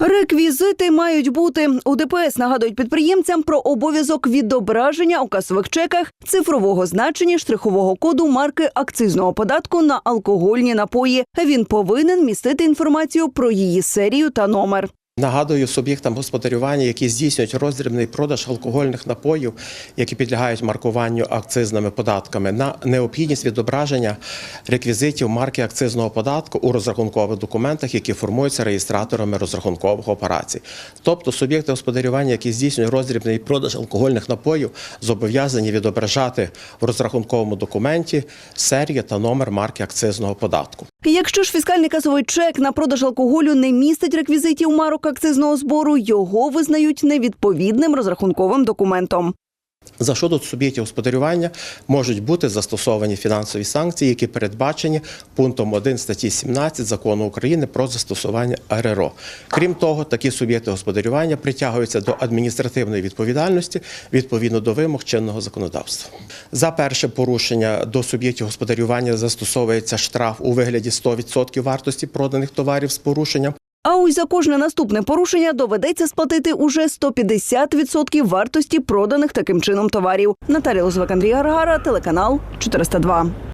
Реквізити мають бути. У ДПС нагадують підприємцям про обов'язок відображення у касових чеках цифрового значення штрихового коду марки акцизного податку на алкогольні напої. Він повинен містити інформацію про її серію та номер. Нагадую суб'єктам господарювання, які здійснюють роздрібний продаж алкогольних напоїв, які підлягають маркуванню акцизними податками, на необхідність відображення реквізитів марки акцизного податку у розрахункових документах, які формуються реєстраторами розрахункових операцій. Тобто суб'єкти господарювання, які здійснюють роздрібний продаж алкогольних напоїв, зобов'язані відображати в розрахунковому документі серія та номер марки акцизного податку. Якщо ж фіскальний касовий чек на продаж алкоголю не містить реквізитів марок акцизного збору, його визнають невідповідним розрахунковим документом. За щодо суб'єктів господарювання можуть бути застосовані фінансові санкції, які передбачені пунктом 1 статті 17 закону України про застосування РРО. Крім того, такі суб'єкти господарювання притягуються до адміністративної відповідальності відповідно до вимог чинного законодавства. За перше порушення до суб'єктів господарювання застосовується штраф у вигляді 100% вартості проданих товарів з порушенням. А ось за кожне наступне порушення доведеться сплатити уже 150% вартості проданих таким чином товарів. Наталія Лозвак, Андрій Гаргара, телеканал 402.